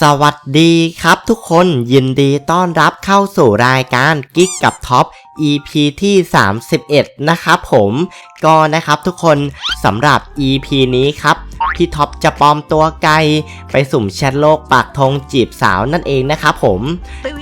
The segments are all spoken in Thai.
สวัสดีครับทุกคนยินดีต้อนรับเข้าสู่รายการกิ๊กกับท็อป EP ที่ 31 นะครับผมก็นะครับทุกคนสำหรับ EP นี้ครับพี่ท็อปจะปลอมตัวไกลไปสุ่มแชทโลกปากธงจีบสาวนั่นเองนะครับผม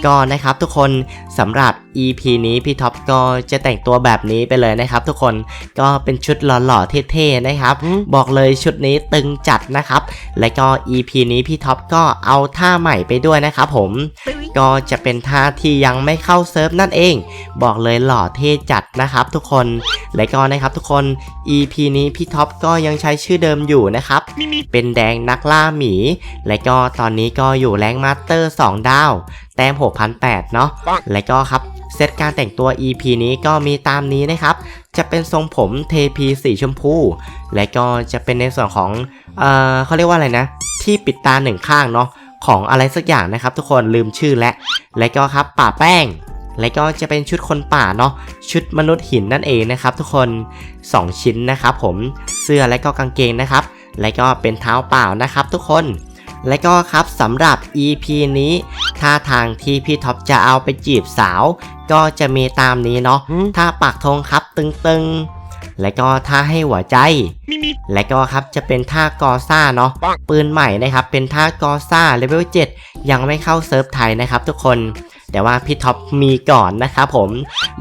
ก็นะครับทุกคนสำหรับ EP นี้พี่ท็อปก็จะแต่งตัวแบบนี้ไปเลยนะครับ ทุกคนก็เป็นชุดหล่อๆเท่ๆนะครับ บอกเลยชุดนี้ตึงจัดนะครับ และก็ EP นี้พี่ท็อปก็เอาท่าใหม่ไปด้วยนะครับผมก็จะเป็นท่าที่ยังไม่เข้าเซิร์ฟนั่นเอง บอกเลยเลยหล่อเท่จัดนะครับทุกคน และก็นะครับทุกคน EP นี้พี่ท็อปก็ยังใช้ชื่อเดิมอยู่นะครับ เป็นแดงนักล่าหมี และก็ตอนนี้ก็อยู่แรงมาสเตอร์ 2 ดาว แต้ม6,008เนาะ และก็ครับเซตการแต่งตัว EP นี้ก็มีตามนี้นะครับ จะเป็นทรงผมเทพีสีชมพู และก็จะเป็นในส่วนของ เอ่อเขาเรียกว่าอะไรนะ ที่ปิดตาหนึ่งข้างเนาะ ของอะไรสักอย่างนะครับทุกคนลืมชื่อและ และก็ครับป่าแป้ง และก็จะเป็นชุดคนป่าเนาะชุดมนุษย์หินนั่นเองนะครับ ทุกคน 2 ชิ้นนะครับผมเสื้อและก็กางเกงนะครับ และก็เป็นเท้าเปล่านะครับ ทุกคนและก็ครับสำหรับ EP นี้ท่าทางที่พี่ท็อปจะเอาไปจีบสาว ก็จะมีตามนี้เนาะท่าปากธงครับตึงๆ และก็ท่าให้หัวใจ และก็ครับจะเป็นท่ากอซ่าเนาะปืนใหม่นะครับ เป็นท่ากอซ่าเลเวล7ยังไม่เข้าเซิร์ฟไทยนะครับทุกคน แต่ว่าพี่ท็อปมีก่อนนะครับผม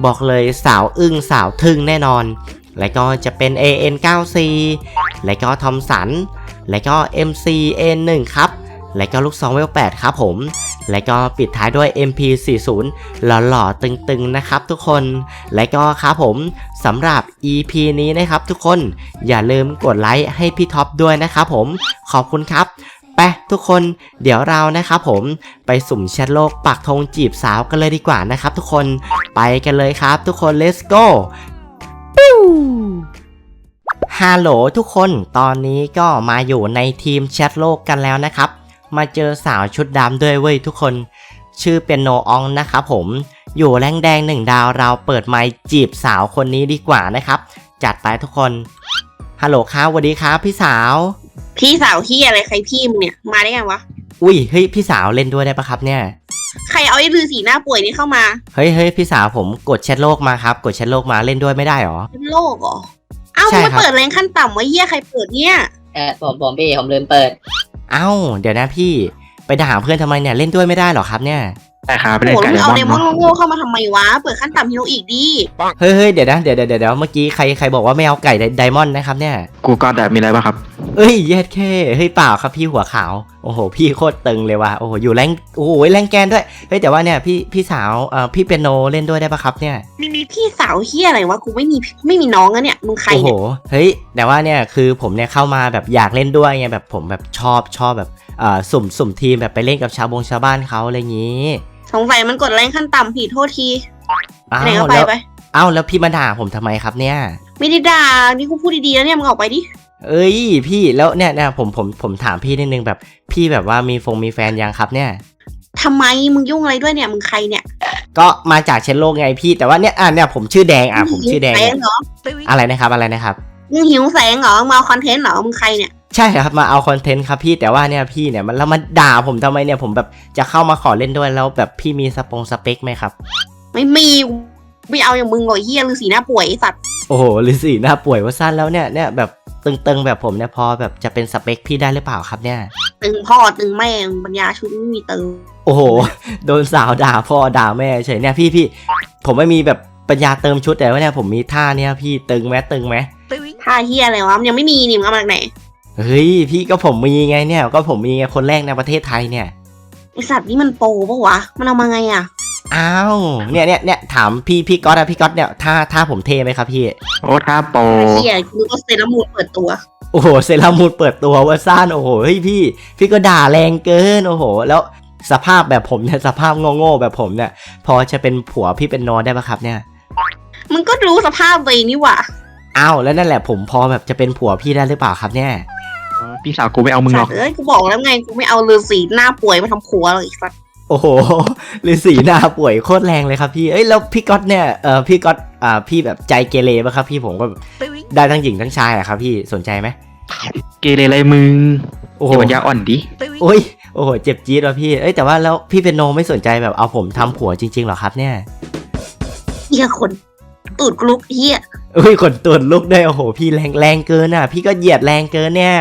บอกเลยสาวอึ้งสาวทึ่งแน่นอน และก็จะเป็น AN9C และก็ทอมสัน และก็ MCN1 ครับและก็ลูกซองเวล8ครับผม และก็ปิดท้ายด้วย MP40 หล่อๆตึงๆนะครับทุกคน และก็ครับผมสำหรับ EP นี้นะครับทุกคนอย่าลืมกดไลค์ให้พี่ท็อปด้วยนะครับผม ขอบคุณครับ ไปทุกคนเดี๋ยวเรานะครับผมไปสุ่มแชทโลกปักธงจีบสาวกันเลยดีกว่านะครับ ทุกคนไปกันเลยครับ ทุกคน let's go ฮัลโหลทุกคนตอนนี้ก็มาอยู่ในทีมแชทโลกกันแล้วนะครับ มาเจอสาวชุดดำด้วยเว้ยทุกคน ชื่อเป็นโนอองนะครับผมอยู่แรงแดงหนึ่งดาวเราเปิดไมค์จีบสาวคนนี้ดีกว่านะครับ จัดไปทุกคนฮัลโหลครับสวัสดีครับพี่สาว พี่สาวที่อะไรใครพี่มึงเนี่ยมาได้ไงวะอุ้ยเฮ้ยพี่สาวเล่นด้วยได้ปะครับเนี่ย ใครเอาไอ้ลือสีหน้าป่วยนี่เข้ามาเฮ้ยเฮ้ยพี่สาวผมกดแชทโลกมาครับ กดแชทโลกมาเล่นด้วยไม่ได้หรอ เป็นโรคเหรอเอ้าใช่มึงครับ มาเปิดแรงขั้นต่ำวะเหี้ยใครเปิดเนี่ย เออผมผมพี่ผมลืมเปิด เอ้าเดี๋ยวนะพี่ ไปด่าเพื่อนทำไมเนี่ยเล่นด้วยไม่ได้หรอครับเนี่ย ใช่ครับโอ้เป็นโหไก่แล้วมึงเอาเดไดมมออนนโง่ๆเข้ามาทำไมวะ เปิดขั้นต่ำฮีโร่อีกดิเฮ้ยเฮ้ยเดี๋ยวนะเดี๋ยวเดี๋ยวเดี๋ยวเมื่อกี้ใครใครบอกว่าไม่เอาไก่ไดมอนด์นะครับเนี่ย กูก็แบบมีอะไรบ้างครับ เอ้ยเย็ดแค่เฮ้ยเปล่าครับพี่หัวขาว โอ้โห พี่โคตรตึงเลยว่ะโอ้โหอยู่แรงโอ้โหแรงแกนด้วยเฮ้ยแต่ว่าเนี่ยพี่พี่สาวเอ่อพี่เปียโนเล่นด้วยได้ปะครับเนี่ยพี่สาวเหี้ยอะไรวะ กูไม่มีไม่มีน้องอะเนี่ย มึงใครโอ้โหเนี่ยเฮ้ยแต่ว่าเนี่ยคือผมเนี่ยเข้ามาแบบอยากเล่นด้วยไงแบบผมแบบชอบชอบแบบเอ่อสุ่มสุ่มทีมแบบไปเล่นกับชาวบงชาวบ้านเขาอะไรอย่างนี้ สงสัยมันกดแรงขั้นต่ำผิดโทษทีอ้าไหนก็วไปแล้วไป อ้าวแล้วพี่มาด่าผมทำไมครับเนี่ย ไม่ได้ด่านี่กูพูดดีๆแล้วเนี่ยมึงออกไปดิ เอ้ย พี่แล้วเนี่ยเนี่ยผมผมผมถามพี่นิดนึงแบบ พี่แบบว่ามีฟงมีแฟนยังครับเนี่ย ทำไมมึงยุ่งอะไรด้วยเนี่ยมึงใครเนี่ยก็มาจากเชนโลกไงพี่แต่ว่าเนี่ยอะเนี่ยผมชื่อแดงอะผมชื่อแดงแสเนี่ยงเหรออะไรนะครับอะไรนะครับ มึงหิวแสงเหรอมึงมาเอาคอนเทนต์เหรอมึงใครเนี่ย ใช่ครับมาเอาคอนเทนต์ครับพี่แต่ว่าเนี่ยพี่เนี่ยมันแล้วมาด่าผมทำไมเนี่ยผมแบบจะเข้ามาขอเล่นด้วยแล้วแบบพี่มีสปงสเปคไหมครับ ไม่มีไม่เอาอย่างมึงหรอกเฮียฤาษีหน้าป่วยไอ้สัตว์โอ้โหหรือสิหน้าป่วยว่าสั้นแล้วเนี่ยเนี่ยแบบตึงๆแบบผมเนี่ยพอแบบจะเป็นสเปคพี่ได้หรือเปล่าครับเนี่ย ตึงพ่อตึงแม่งปัญญาชุดไม่มีเติมโอ้โห โดนสาวด่าพ่อด่าแม่เฉยเนี่ยพี่พี่ผมไม่มีแบบปัญญาเติมชุดแต่ว่าเนี่ยผมมีท่าเนี่ยพี่ตึงไหมตึงไหมท่าเฮียอะไรวะมันยังไม่มีนี่มึงเอามาจากไหน เฮ้ยพี่ก็ผมมีไงเนี่ย ก็ผมมีไงคนแรกในประเทศไทยเนี่ยไอสัตว์นี่มันโปรปะวะ มันเอามาไงอะอ้าวเนี่ยเนี่ยเนี่ยถามพี่พี่ก๊อตอะพี่ก๊อตเนี่ยท่าท่าผมเทไหมครับพี่ โอ้ถ้าโปรเฮียกูก็เซรามูนเปิดตัว โอ้โหเซรามูดเปิดตัวว่าซ่านโอ้โหเฮ้ยพี่ พี่ก็ด่าแรงเกินโอ้โห แล้วสภาพแบบผมเนี่ยสภาพโง่ๆแบบผมเนี่ย พอจะเป็นผัวพี่เป็นนอนได้ปะครับเนี่ยมึงก็รู้สภาพตัวเองนี่หว่า อ้าวแล้วนั่นแหละผมพอแบบจะเป็นผัวพี่ได้หรือเปล่าครับเนี่ย พี่สาวกูไม่เอามึงหรสัอตกว์เอ้ยกูบอกแล้วไงกูไม่เอาฤาษีหน้าป่วยมาทำผัวหรอกไอีสัตว์โอ้โหฤาษีหน้าป่วยโคตรแรงเลยครับพี่ เอ้ยแล้วพี่ก๊อตเนี่ย เออพี่ก๊อต อ่า พี่แบบใจเกเรป่ะครับพี่ผมก็แบบได้ทั้งหญิงทั้งชายอะครับพี่ สนใจไหมเกเรอะไรมึงโอ้โหอย่าปัญญาอ่อนดิ โอ้ย โอ้โห เจ็บจี๊ดว่ะพี่ เอ้ยแต่ว่าแล้วพี่เป็นโนไม่สนใจแบบเอาผมทำผัวจริงๆเหรอครับเนี่ยเฮียคน ตูดกลุกเฮียอุ้ยขนตุนลุกได้โอ้โห พี่แรงแรงเกินอะ พี่ก็เหยียดแรงเกินเนี่ย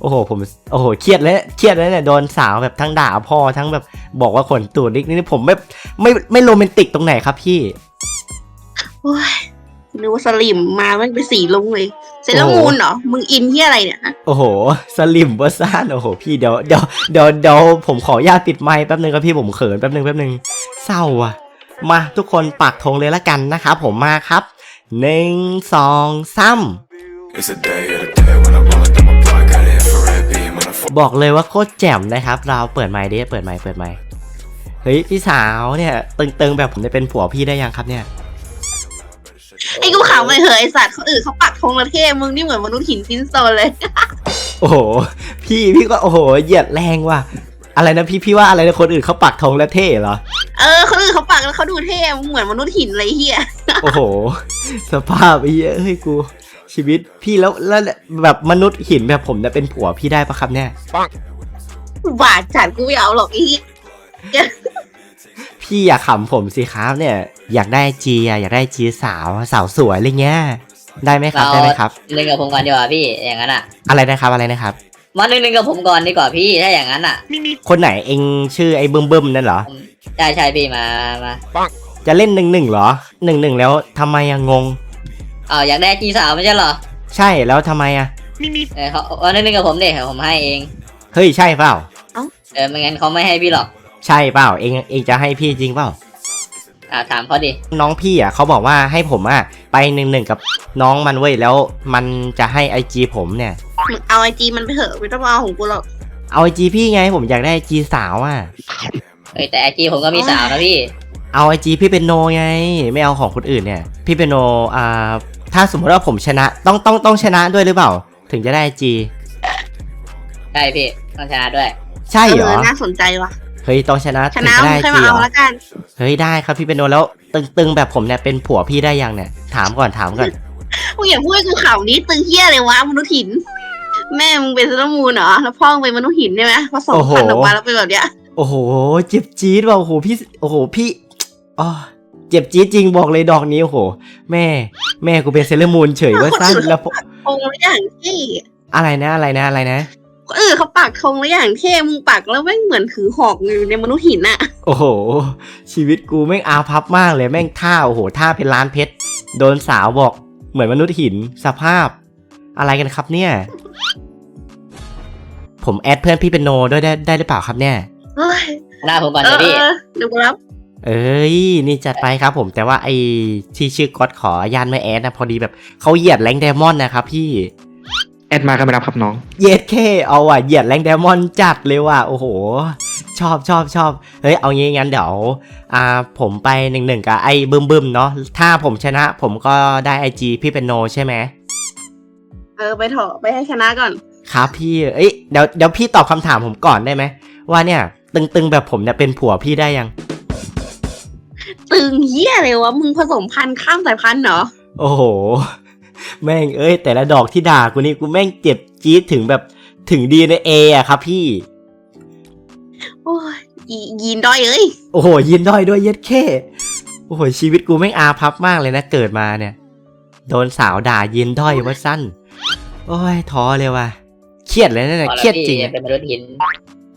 โอ้โหผมโอ้โหเครียดแล้วเครียดแล้วเนี่ยโดนสาวแบบทั้งด่าพ่อทั้งแบบบอกว่าขนตูดนิดนี่ผมไม่ไม่ไม่โรแมนติกตรงไหนครับพี่โอ้ยนึกว่าสลิมมาแม่งเป็นสีลุงเลยเซเลอร์โอ้มูนเหรอ มึงอินเฮียอะไรเนี่ยฮะโอ้โห สลิมเวอร์ซ่านโอ้โห พี่เดี๋ยวเดี๋ยวเดี๋ยวเดี๋ยวผมขออนุญาตปิดไมค์แป๊บนึงครับพี่ผมเขินแป๊บนึงแป๊บนึงเศร้าอะ มาทุกคนปักธงเลยละกันนะครับผมมาครับหนึ่งสองสาม It's a day of the day when I roll it down my block, got it for red beam when I fall. บอกเลยว่าโคตรแจ่มนะครับ เราเปิดไมค์ดิเปิดไมค์เปิดไมค์เฮ้ยพี่สาวเนี่ยตึงๆแบบผมจะเป็นผัวพี่ได้ยังครับเนี่ยไอ้กูขำไปเหอะไอสัตว์เขาอื่นเขาปักธงละเท่มึงนี่เหมือนมนุษย์หินฟินสโตนเลย โอ้โหพี่พี่ก็โอ้โหเหยียดแรงว่ะอะไรนะพี่พี่ว่าอะไรนะคนอื่นเขาปักธงแล้วเท่เหรอเออ คนอื่นเขาปักแล้วเขาดูเท่มึงเหมือนมนุษย์หินเลยเฮียโอ้โห สภาพไอ้เหี้ยเฮ้ยกู ชีวิตพี่แล้วแล้วแบบมนุษย์หินแบบผมเนี่ยเป็นผัวพี่ได้ปะครับเนี่ย บาดจัดกูไม่เอาหรอกไอ้เหี้ยพี่อยากขำผมสิครับเนี่ย อยากได้จีอะอยากได้จีสาวสาวสวยอะไรเงี้ยได้ไหมครับได้ไหมครับหนึ่งกับผมก่อนดีกว่าพี่อย่างนั้นอะ อะไรนะครับอะไรนะครับ มาหนึ่งหนึ่งกับผมก่อนดีกว่าพี่ถ้าอย่างนั้นอะคนไหนเองชื่อไอ้บึ้มบึ้มนั่นเหรอ ใช่ใช่พี่มามาจะเล่นหนึ่งหนึ่งเหรอหนึ่งหนึ่งแล้วทำไมอะงงเอาอยากได้จีสาวไม่ใช่เหรอใช่แล้วทำไมอะเออเขาเอาหนึ่งหนึ่งกับผมเด็กผมให้เองเฮ้ยใช่เปล่า เออไม่งั้นเขาไม่ให้พี่หรอกใช่เปล่า เองเองจะให้พี่จริงเปล่า อ่าถามเขาดิน้องพี่อะเขาบอกว่าให้ผมอะไปหนึ่งหนึ่งกับน้องมันเว้ยแล้วมันจะให้ไอจีผมเนี่ย มึงเอาไอจีมันไปเถอะไม่ต้องมาเอาของกูหรอก เอาไอจีพี่ไงผมอยากได้ไอจีสาวอะ เอ้ยแต่ไอจีผมก็มีสาวนะพี่ เอาไอจีพี่เป็นโนไง ไม่เอาของคนอื่นเนี่ย พี่เป็นโนอ่าถ้าสมมติว่าผมชนะต้องต้องต้องชนะด้วยหรือเปล่า ถึงจะได้ไอจีใช่พี่ต้องชนะด้วย ใช่เหรอเออน่าสนใจว่ะ เฮ้ยต้องชนะชถึงนะจะมึได้งไอค่อยจีมาเหรเอาอละกัน เฮ้ยได้ครับพี่เป็นโนแล้วตึงๆแบบผมเนี่ยเป็นผัวพี่ได้ยังเนี่ยถามก่อนถามก่อน มึงอย่าพูดให้กูข่าวนี้ตึงเฮียเลยวะมนุษย์หิน แม่มึงเป็นเซเลอร์มูนเหรอ แล้วพ่อมึงเป็นมนุษย์หินใช่ไหมผสมพันธุ์ออกมาแล้วเป็นแบบเนี้ย โอ้โห เจ็บจี๊ดว่ะโอ้โหพี่ โอ้โหพี่อ๋อเจ็บจี๊ดจริงบอกเลยดอกนี้โอ้โห แม่ แม่กูเป็นเซเลอร์มูนเฉยว่าสั้นแล้วพอธงแล้วอย่างเท่อะไรนะอะไรนะอะไรนะเออเขาปักธงแล้วอย่างเท่มึงปักแล้วแม่งเหมือนถือหอกอยู่ในมนุษย์หินอะโอ้โห ชีวิตกูแม่งอาพับมากเลยแม่งท่าโอ้โหท่าเป็นล้านเพชรโดนสาวบอกเหมือนมนุษย์หินสภาพ อะไรกันครับเนี่ย ผมแอดเพื่อนพี่เป็นโนด้วยได้ได้หรือเปล่าครับเนี่ยเฮ้ยหน้าผมก่อนเอเดี๋ยอวพี่เออเดี๋ยวกูรับเอ้ยนี่จัดไปครับผมแต่ว่าไอ้ที่ชื่อก๊อตขออนุญาตไม่แอดนะพอดีแบบเขาเหยียดแรงค์ไดมอนด์นะครับพี่ แอดมาก็ไม่รับครับน้อง เย็ดเคเอาอะเหยียดแรงค์ไดมอนด์จัดเลยว่ะโอ้โห ชอบชอบชอบเฮ้ยเอางี้งั้นเดี๋ยวอ่าผมไปหนึ่งหนึ่งกับไอ้บึมบึมเนาะถ้าผมชนะผมก็ได้ไอจีพี่เป็นโนใช่ไหมเออไปเถอะไปให้ชนะก่อน ครับพี่เอ้ยเดี๋ยวเดี๋ยวพี่ตอบคำถามผมก่อนได้ไหมว่าเนี่ย ตึงๆแบบผมเนี่ยเป็นผัวพี่ได้ยัง ตึงเฮียเลยวะมึงผสมพันธุ์ข้ามสายพันธุ์เหรอโอ้โห แม่งเอ้ย แต่ละดอกที่ด่ากูนี่กูแม่งเจ็บจี๊ดถึงแบบถึงดีในเอะครับพี่ โอ้ยอียีนด้อยเอ้ยโอ้โหยินด้อยด้วยเย็ดแค่โอ้โหชีวิตกูแม่งอาพับมากเลยนะเกิดมาเนี่ย โดนสาวด่ายินด้อยว่าสั้น โอ้ยท้อเลยว่ะ เครียดเลยนะเนี่ยบอกเคแล้รียวดพี่จริงอย่าเป็นมนุษย์หิน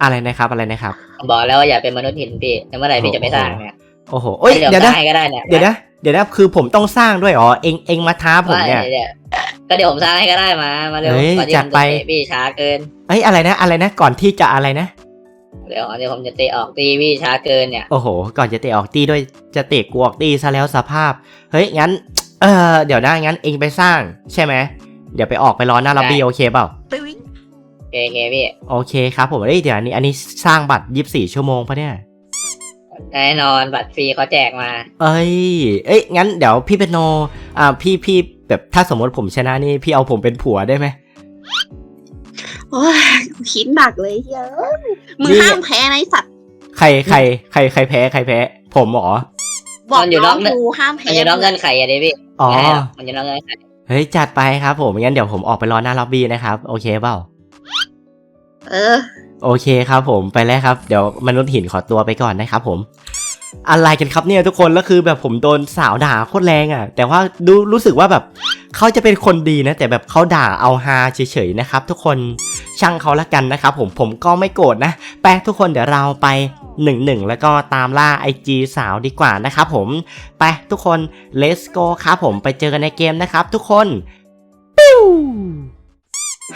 อะไรนะครับอะไรนะครับ บอกแล้วว่าอย่าเป็นมนุษย์หินพี่แต่เมื่อไหร่พี่จะไปสร้างเนี่ยโอ้โหเอ้ยเดี๋ยวเดี๋ยวสนะร้างให้ก็ได้เนี่ยเดี๋ยวนะ เดี๋ยวนะ คือผมต้องสร้างด้วยอ๋อ เองเองมาท้าผมเนี่ยไม่ดี๋วก็เดี๋ยวผมสร้างให้ก็ได้มา มาเร็วเฮ้ยก่อนที่จัผดมไปจะเตะพี่ช้าเกิน เอ้ยอะไรนะ อะไรนะ ก่อนที่จะอะไรนะ เดี๋ยวเดี๋ยวผมจะเตะออกตีพี่ช้าเกินเนี่ย โอ้โห ก่อนจะเตะออกตีด้วย จะเตะกูออกตีซะแล้วสภาพ เฮ้ย งั้น เออเดี๋ยวนะ งั้นเองไปสร้าง ใช่ไหม เดี๋ยวไปออกไปรอหน้าล็อบบี้โอเคเปล่าโอ เคโอเคพี่โอเคครับผมเอ้ยเดี๋ยวอันนี้อันนี้สร้างบัตรยีิบสี่ชั่วโมงปะเนี่ย แน่นอนบัตรฟรีเขาแจกมา เอ้ย เอ้ยงั้นเดี๋ยวพี่เป็นโนอ่าพี่พี่แบบถ้าสมมติผมชนะนี่พี่เอาผมเป็นผัวได้ไหมโอ้ยกูคิดหนักเลยเฮ้ยมึงนี่ห้ามแพ้นะไอสัตว์ใครใครใครใครแพ้ใครแพ้ ผมเหรอ บอกมันอยู่นน้ออกงเงื่อนกูห้ามแพ้มันจะนอกเงื่อนไขอะดิพี่อ๋อไม่ให้หรอกมันจะนอกเงื่อนไข เฮ้ยจัดไปครับผมงั้นเดี๋ยวผมออกไปรอหน้าล็อบบี้นะครับ โอเคเปล่า เออ โอเคครับผมไปแล้วครับ เดี๋ยวมนุษย์หินขอตัวไปก่อนนะครับผม อะไรกันครับเนี่ยทุกคนแล้วคือแบบผมโดนสาวด่าโคตรแรงอะ่ะ แต่ว่าดูรู้สึกว่าแบบเขาจะเป็นคนดีนะ แต่แบบเขาด่าเอาฮาเฉยๆนะครับ ทุกคนช่างเขาละกันนะครับผมผมก็ไม่โกรธนะไปทุกคนเดี๋ยวเราไปหนึ่งหนึ่งแล้วก็ตามล่า IG สาวดีกว่านะครับผมไปทุกคน let's go ครับผมไปเจอกันในเกมนะครับ ทุกคนปิ้ว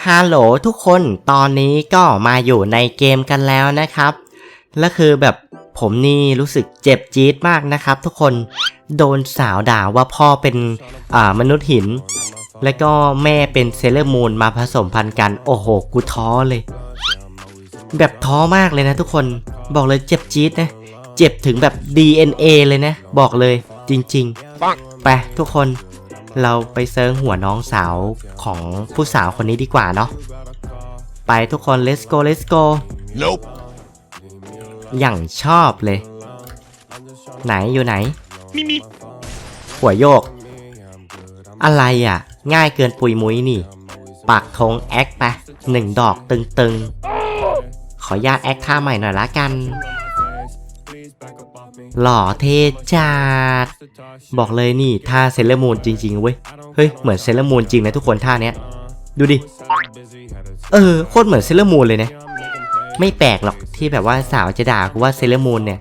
ฮัลโหลทุกคนตอนนี้ก็มาอยู่ในเกมกันแล้วนะครับ และคือแบบผมนี่รู้สึกเจ็บจี๊ดมากนะครับ ทุกคนโดนสาวด่าว่าพ่อเป็นอ่ามนุษย์หิน และก็แม่เป็นเซเลอร์มูนมาผสมพันธุ์กัน โอ้โห กูท้อเลย แบบท้อมากเลยนะทุกคนบอกเลยเจ็บจี๊ดนะ เจ็บถึงแบบ DNA เลยนะ บอกเลยจริงๆไปทุกคน เราไปเซิร์งหัวน้องสาวของผู้สาวคนนี้ดีกว่าเนาะไปทุกคน let's go let's go Nope. อย่างชอบเลย ไหนอยู่ไหนหัวโยก อะไรอะ ง่ายเกินปุยมุ้ยนี่ปักธงแอคไปหนึ่งดอกตึงๆ ขออนุญาตแอคท่าใหม่หน่อยละกัน หล่อเท่จัด บอกเลยนี่ท่าเซเลอร์มูนจริง ๆ เว้ย เฮ้ย เหมือนเซเลอร์มูนจริงนะทุกคนท่าเนี้ย ดูดิ เออ โคตรเหมือนเซเลอร์มูนเลยนะ ไม่แปลกหรอกที่แบบว่าสาวจะด่ากูว่าเซเลอร์มูนเนี่ย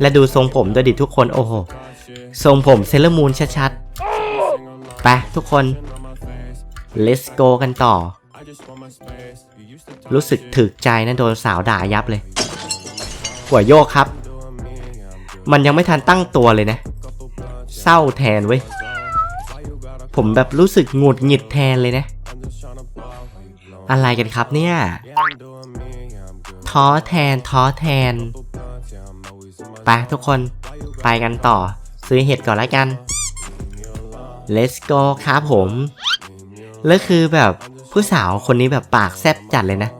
และดูทรงผมด้วยดิทุกคน โอ้โห ทรงผมเซเลอร์มูนชัดๆ ไปทุกคน let's go กันต่อ รู้สึกถึกใจนะโดนสาวด่ายับเลยหัวโยกครับ มันยังไม่ทันตั้งตัวเลยนะ เศร้าแทนเว้ย ผมแบบรู้สึกหงุดหงิดแทนเลยนะ อะไรกันครับเนี่ย ท้อแทนท้อแทน ไปทุกคนไปกันต่อ ซื้อเห็ดก่อนละกัน let's go ครับผม แล้วคือแบบผู้สาวคนนี้แบบปากแซบจัดเลยนะ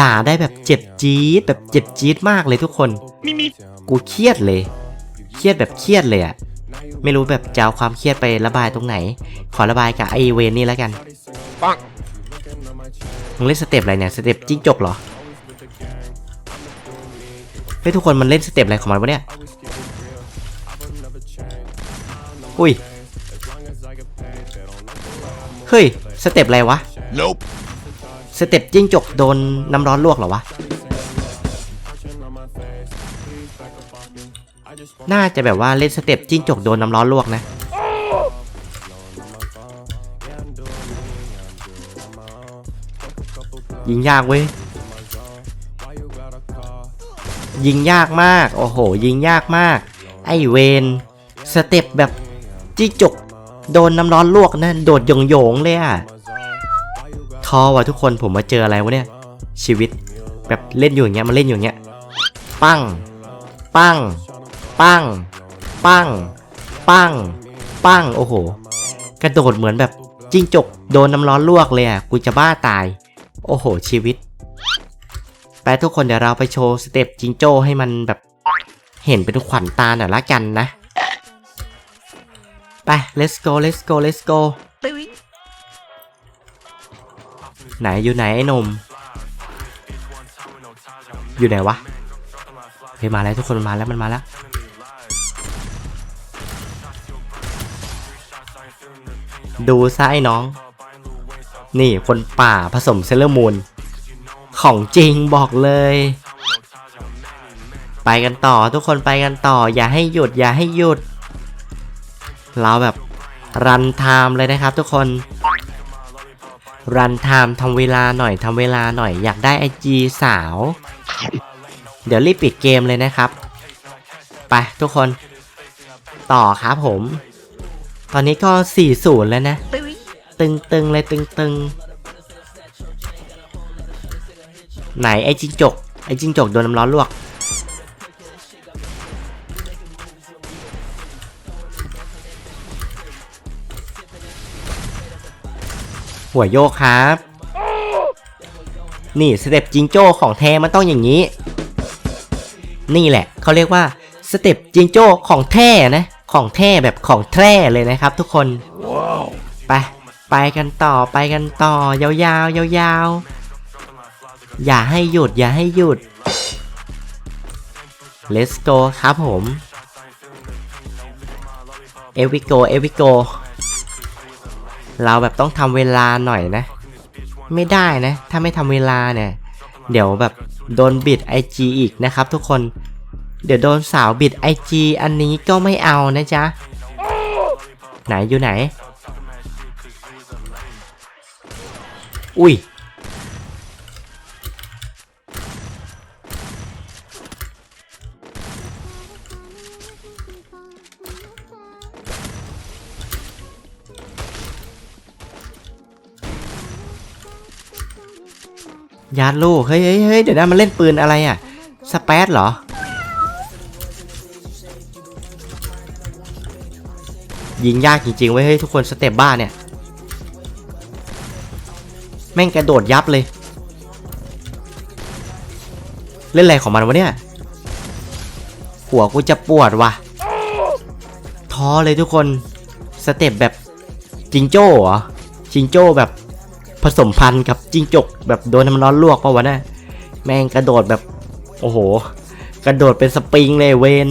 ด่าได้แบบเจ็บจี๊ดแบบเจ็บจี๊ดมากเลยทุกคนกูเครียดเลย เครียดแบบเครียดเลยอะไม่รู้แบบจะเอาความเครียดไประบายตรงไหน ขอระบายกับไอเวนนี่แล้วกันมึงเล่นสเต็ปอะไรเนี่ยสเต็ปจิ้งจกเหรอเฮ้ยทุกคนมันเล่นสเต็ปอะไรของมันวะเนี่ยอุ้ยเฮ้ยสเต็ปอะไรวะ Nope. สเต็ปจิ้งจกโดนน้ำร้อนลวกเหรอวะ น่าจะแบบว่าเล่นสเต็ปจิ้งจกโดนน้ำร้อนลวกนะ ยิงยากเว้ย ยิงยากมาก โอ้โห ยิงยากมาก ไอเวนสเต็ปแบบจิ้งจกโดนน้ำร้อนลวกนะ โดดโยงๆเลยอะ ท้อว่ะทุกคนผมมาเจออะไรวะเนี่ย ชีวิตแบบเล่นอยู่อย่างเงี้ยมาเล่นอยู่อย่างเงี้ยปั้ง ปั้ง ปั้ง ปั้ง ปั้ง ปั้งโอ้โห กระโดดเหมือนแบบจิ้งจกโดนน้ำร้อนลวกเลยอะกูจะบ้าตาย โอ้โห ชีวิตไปทุกคนเดี๋ยวเราไปโชว์สเต็ปจิงโจ้ให้มันแบบเห็นเป็นขวัญตาหน่อยละกันนะ ไป let's go let's go let's go ไหนอยู่ไหนไอ้นม อยู่ไหนวะเฮ้ยมาแล้วทุกคนมันมาแล้วมันมาแล้วดูซะไอ้น้อง นี่คนป่าผสมเซเลอร์มูนของจริงบอกเลย ไปกันต่อทุกคนไปกันต่อ อย่าให้หยุดอย่าให้หยุด เราแบบรันไทม์เลยนะครับทุกคน รันไทม์ทำเวลาหน่อยทำเวลาหน่อยอยากได้ไอจีสาว เดี๋ยวรีบปิดเกมเลยนะครับ ไปทุกคนต่อครับผม ตอนนี้ก็ 4-0 แล้วนะ ตึงๆเลยตึงๆไหนไอจิงจก ไอจิงจกโดนน้ำร้อนลวก หัวโยกครับ นี่สเต็ปจิงโจ้ของแท้มันต้องอย่างนี้ นี่แหละเขาเรียกว่าสเต็ปจิงโจ้ของแท้นะ ของแท้แบบของแท้เลยนะครับทุกคนไปไปกันต่อไปกันต่อยาวๆยาวอย่าให้หยุดอย่าให้หยุด let's go ครับผม e v i go e v i go เราแบบต้องทำเวลาหน่อยนะ ไม่ได้นะ ถ้าไม่ทำเวลาเนี่ย เดี๋ยวแบบโดนบิด IG อีกนะครับทุกคน เดี๋ยวโดนสาวบิด IG อันนี้ก็ไม่เอานะจ๊ะ ไหนอยู่ไหน อุ้ย ยาดลูกเฮ้ยเฮ้ยเดี๋ยวนะมันเล่นปืนอะไรอะสเปซเหรอ ยิงยากจริงๆเว้เฮ้ยทุกคนสเต็ปบ้าเนี่ย แม่งกระโดดยับเลย เล่นอะไรของมันวะเนี่ย หัวกูจะปวดว่ะ ท้อเลยทุกคน สเต็ปแบบจิงโจ้เหรอจิงโจ้แบบ ผสมพันธุ์กับจิงจกแบบโดนน้ำร้อนลวกปะวะนี่ยแม่งกระโดดแบบ โอ้โห กระโดดเป็นสปริงเลยเวน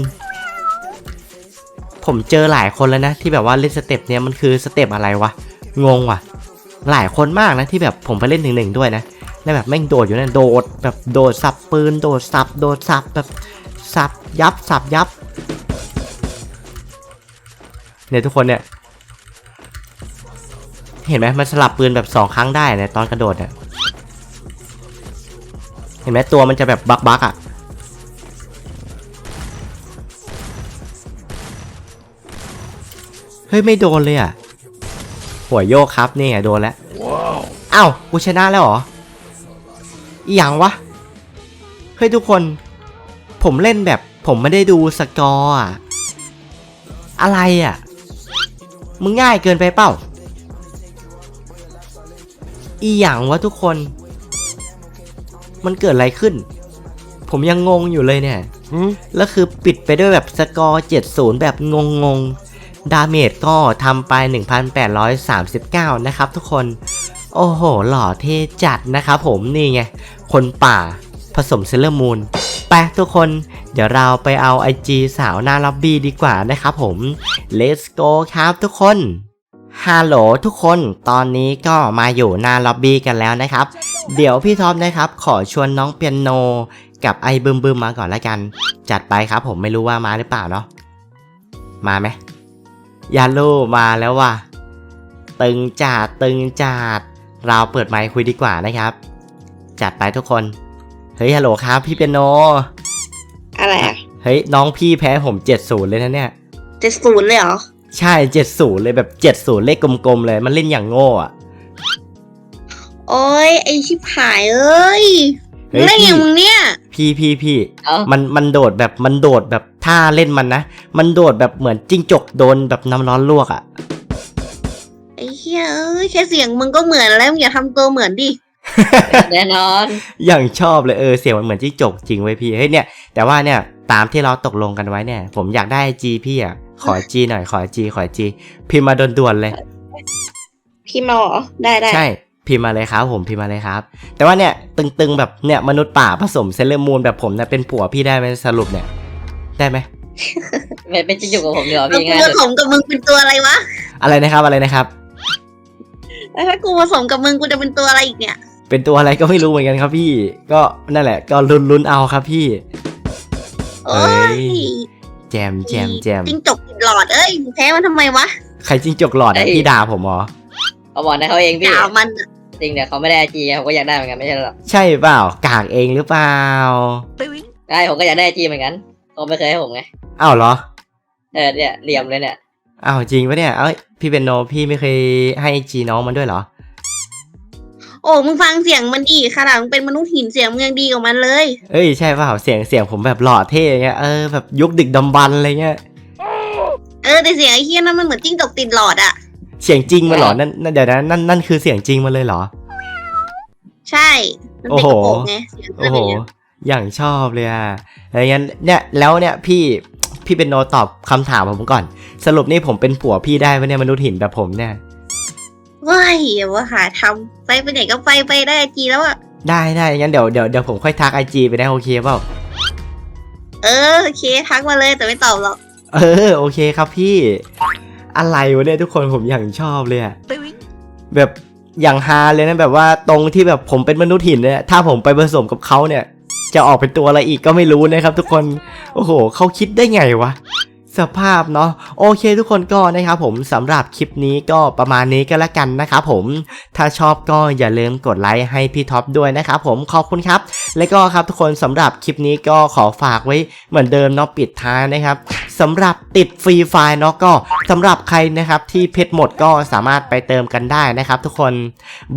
ผมเจอหลายคนแล้วนะ ที่แบบว่าเล่นสเต็ปเนี้ยมันคือสเต็ปอะไรวะ งงว่ะ หลายคนมากนะที่แบบผมไปเล่นหนึ่งหนึ่งด้วยนะแล้วแบบแม่งโดดอยู่นะโดดแบบโดดสับปืน โดดสับโดดสับแบบสับยับสับยับเนี่ยทุกคนเนี่ย เห็นไหมมันสลับปืนแบบสองครั้งได้เนี่ยตอนกระโดดเนี่ยเห็นไหมตัวมันจะแบบบักบักอะเฮ้ยไม่โดนเลยอะหัวโยกครับนี่ไงโดนแล้วอ้าวกูชนะแล้วเหรออหย่างวะเฮ้ยทุกคน ผมเล่นแบบผมไม่ได้ดูสกอร์อะอะไรอะ มึงง่ายเกินไปเปล่า อีหยังวะทุกคน มันเกิดอะไรขึ้น ผมยังงงอยู่เลยเนี่ย แล้วคือปิดไปด้วยแบบสกอร์70 แบบงงงๆดาเมจก็ทำไป 1,839 นะครับทุกคน โอ้โห หล่อเท่จัดนะครับผมนี่ไง คนป่าผสมเซเลอร์มูนไปทุกคน เดี๋ยวเราไปเอา IG สาวหน้าล็อบบี้ดีกว่านะครับผม let's go ครับทุกคน ฮัลโหลทุกคนตอนนี้ก็มาอยู่หน้าล็อบบี้กันแล้วนะครับ เดี๋ยวพี่ท็อปนะครับ ขอชวนน้องเปียโน กับไอ้บึมบึมมาก่อนละกัน จัดไปครับผมไม่รู้ว่ามาหรือเปล่าเนาะมาไหมยาลูมาแล้วว่ะตึงจัดตึงจัดเราเปิดไมค์คุยดีกว่านะครับ จัดไปทุกคนเฮ้ยฮัลโหลครับ พี่เปียโน อะไรอะเฮ้ยน้องพี่แพ้ผม70เลยนะเนี่ยเจ็ดศูนย์เลยเหรอ ใช่70เลยแบบ70เลขกลมๆเลย มันเล่นอย่างโง่อะโอ้ยไอชิบหายเอ้ยเฮ้ยเล่นอย่างมึงเนี่ย พี่พี่พี่เอ้ามันมันโดดแบบมันโดดแบบท่าเล่นมันนะ มันโดดแบบเหมือนจิ้งจกโดนแบบน้ำร้อนลวกอะ ไอ้เหี้ยเอ้ยแค่เสียงมึงก็เหมือนแล้วมึงอย่าทำตัวเหมือนดิแน่นอนอย่างชอบเลยเออเสียงมันเหมือนจิ้งจกจริงไว้ยพี่เฮ้ยเนี่ยแต่ว่าเนี่ยตามที่เราตกลงกันไว้เนี่ย ผมอยากได้จีพี่อะ ขอจีหน่อยขอจีขอจีพิมพ์มาด่วนๆเลย พี่มาเหรอ ได้ได้ใช่พิมพ์มาเลยครับ ผมพิมพ์มาเลยครับ แต่ว่าเนี่ยตึงๆแบบเนี่ยมนุษย์ป่าผสมเซเลอร์มูนแบบผมเนี่ยเป็นผัวพี่ได้ไหมสรุปเนี่ย ได้ไหมไม่เป็นจิ้งจกกับผมเดี๋ยวแล้วพี่กูง่ายผสุดสมกับมึงเป็นตัวอะไรวะ อะไรนะครับอะไรนะครับ แล้วถ้ากูผสมกับมึงกูจะเป็นตัวอะไรอีกเนี่ย เป็นตัวอะไรก็ไม่รู้เหมือนกันครับพี่ ก็นั่นแหละ ก็ลุ้นๆเอาครับพี่ โอ้ย แจมแจมแจมจิ้งจกติดหลอดเอ้ยมึงแพ้มันทำไมวะ ใครจิ้งจกหลอดอะพี่ด่าผมเหรอเขาบอกนะเขาเองพี่ด่ามันอะจริงแต่เขาไม่ได้จีผมก็อยากได้เหมือนกันไม่ใช่หรอกใช่เปล่ากากเองหรือเปล่าได้ผมก็อยากได้จีเหมือนกันเขาไม่เคยให้ผมไงอ้าวเหรอเออเนี่ยเหลี่ยมเลยเนี่ยอ้าวจริงปะเนี่ยเอ้ยพี่เป็นโนพี่ไม่เคยให้จีน้องมันด้วยเหรอ โอ้มึงฟังเสียงมันดีขนาดมึงเป็นมนุษย์หินเสียงมึงยังดีกว่ามันเลย เอ้ยใช่เปล่าเสียงเสียงผมแบบหล่อเท่เงี้ยเออแบบยุคดึกดำบรรพ์อะไรเงี้ยเออแต่เสียงไอ้เฮี้ยนั่นมันเหมือนจิ้งจกติดหลอดอะเสียงจริงมันเหรอนั่นนั่นเดี๋ยวนะนั่นนั่นคือเสียงจริงมันเลยเหรอ ใช่ มันเป็นกระโปรงไงเสียงโอ้มันโหอย่างเงี้ยอย่างชอบเลยอะอะไรงั้นเนี่ยแล้วเนี่ยพี่พี่เป็นโนตอบคำถามผมก่อน สรุปนี่ผมเป็นผัวพี่ได้ไหมเนี่ยมนุษย์หินแบบผมเนี่ย ว้ายอย่าว่าหาทำไปไปไหนก็ไปไปได้จีแล้วอะได้ได้งั้นเดี๋ยวเดี๋ยวเดี๋ยวผมค่อยทักไอจีไปได้โอเคเปล่า เออโอเคทักมาเลยแต่ไม่ตอบหรอก เออโอเคครับพี่ อะไรวะเนี่ยทุกคนผมอย่างชอบเลยอะแบบอย่างฮาเลยนะแบบว่าตรงที่แบบผมเป็นมนุษย์หินเนี่ยถ้าผมไปผสมกับเขาเนี่ย จะออกเป็นตัวอะไรอีกก็ไม่รู้นะครับ ทุกคน โอ้โหเขาคิดได้ไงวะ สภาพเนาะโอเคทุกคนก็นะครับผมสำหรับคลิปนี้ก็ประมาณนี้ก็แล้วกันนะครับผมถ้าชอบก็อย่าลืมกดไลค์ให้พี่ท็อปด้วยนะครับผมขอบคุณครับ และก็ครับทุกคนสำหรับคลิปนี้ก็ขอฝากไว้เหมือนเดิมเนาะปิดท้ายนะครับสำหรับติดฟรีไฟล์เนาะก็สำหรับใครนะครับที่เพชรหมดก็สามารถไปเติมกันได้นะครับ ทุกคน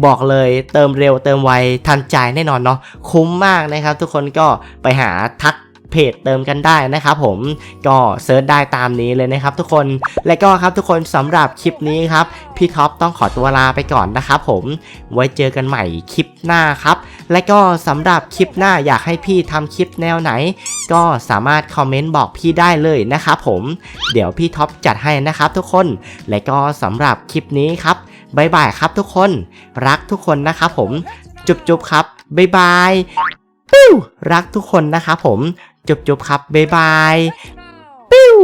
บอกเลยเติมเร็วเติมไวทันใจแน่นอนเนาะคุ้มมากนะครับ ทุกคนก็ไปหาทัก เพจเติมกันได้นะครับผมก็เซิร์ชได้ตามนี้เลยนะครับทุกคนและก็ครับทุกคนสำหรับคลิปนี้ครับพี่ท็อปต้องขอตัวลาไปก่อนนะครับผมไว้เจอกันใหม่คลิปหน้าครับ และก็สำหรับคลิปหน้าอยากให้พี่ทำคลิปแนวไหน ก็สามารถคอมเมนต์บอกพี่ได้เลยนะครับผมเดี๋ยวพี่ท็อปจัดให้นะครับทุกคน และก็สำหรับคลิปนี้ครับบ๊ายบายครับทุกคน รักทุกคนนะครับผมจุบจุบครับบ๊ายบายรักทุกคนนะครับผม จุบจุบครับบ๊ายบายปิ้ว